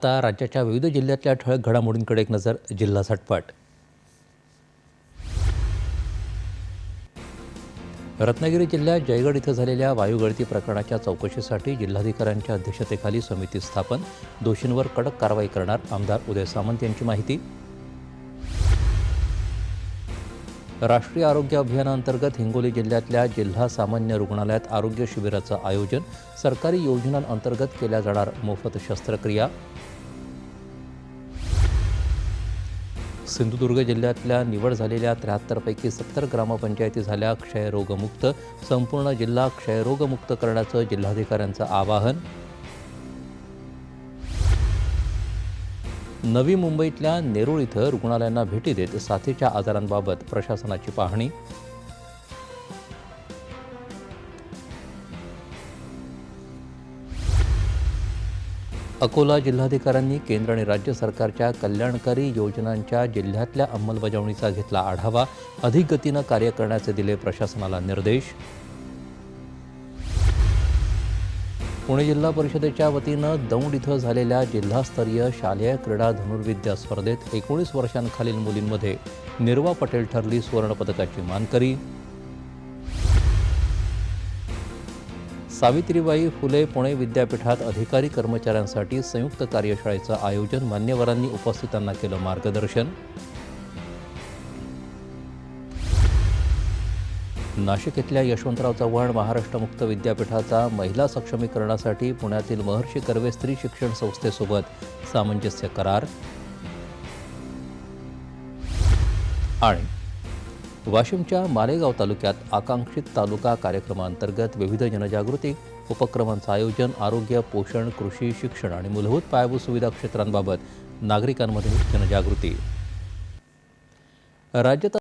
आता राज्याच्या विविध जिल्ह्यातल्या ठळक घडामोडींकडे एक नजर जिल्हा झटपट रत्नागिरी जिल्ह्यात जयगड इथं झालेल्या वायुगळती प्रकरणाच्या चौकशीसाठी जिल्हाधिकाऱ्यांच्या अध्यक्षतेखाली समिती स्थापन. दोषींवर कडक कारवाई करणार आमदार उदय सामंत यांची माहिती. राष्ट्रीय आरोग्य अभियानांतर्गत हिंगोली जिल्ह्यातल्या जिल्हा सामान्य रुग्णालयात आरोग्य शिबिराचं आयोजन सरकारी योजनांअंतर्गत केल्या जाणार मोफत शस्त्रक्रिया. सिंधुदुर्ग जिल्ह्यातल्या निवड झालेल्या त्र्याहत्तरपैकी सत्तर ग्रामपंचायती झाल्या क्षयरोगमुक्त. संपूर्ण जिल्हा क्षयरोगमुक्त करण्याचं जिल्हाधिकाऱ्यांचं आवाहन. नवी मुंबईतल्या नेरूळ इथं रुग्णालयांना भेटी देत साथीच्या आजारांबाबत प्रशासनाची पाहणी. अकोला जिल्हाधिकाऱ्यांनी केंद्र आणि राज्य सरकारच्या कल्याणकारी योजनांच्या जिल्ह्यातल्या अंमलबजावणीचा घेतला आढावा. अधिक गतीनं कार्य करण्याचे दिले प्रशासनाला निर्देश. पुणे जिल्हा परिषदेच्या वतीनं दौंड इथं झालेल्या जिल्हास्तरीय शालेय क्रीडा धनुर्विद्या स्पर्धेत एकोणीस वर्षांखालील मुलींमध्ये निर्वा पटेल ठरली सुवर्णपदकाची मानकरी. सावित्रीबाई फुले पुणे विद्यापीठात अधिकारी कर्मचाऱ्यांसाठी संयुक्त कार्यशाळेचं आयोजन मान्यवरांनी उपस्थितांना केलं मार्गदर्शन. नाशिक इथल्या यशवंतराव चव्हाण महाराष्ट्र मुक्त विद्यापीठाचा महिला सक्षमीकरणासाठी पुण्यातील महर्षी कर्वे स्त्री शिक्षण संस्थेसोबत सामंजस्य करार. आणि वाशिमच्या मालेगाव तालुक्यात आकांक्षित तालुका कार्यक्रमांतर्गत विविध जनजागृती उपक्रमांचं आयोजन आरोग्य पोषण कृषी शिक्षण आणि मूलभूत पायाभूत सुविधा क्षेत्रांबाबत नागरिकांमध्ये जनजागृती. राज्यात